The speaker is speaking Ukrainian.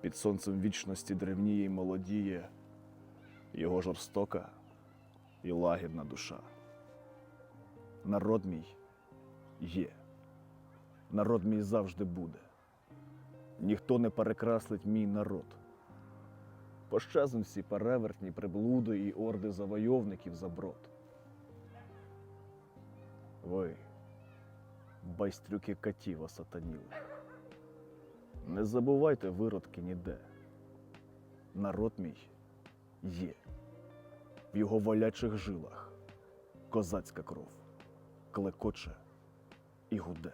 Під сонцем вічності древніє й молодіє його жорстока і лагідна душа. Народ мій є. Народ мій завжди буде. Ніхто не перекреслить мій народ. Пощезем всі перевертні, приблуди і орди завойовників за брод. Ви, байстрюки катів осатаніли. Не забувайте виродки ніде. Народ мій є. В його валячих жилах козацька кров клекоче і гуде.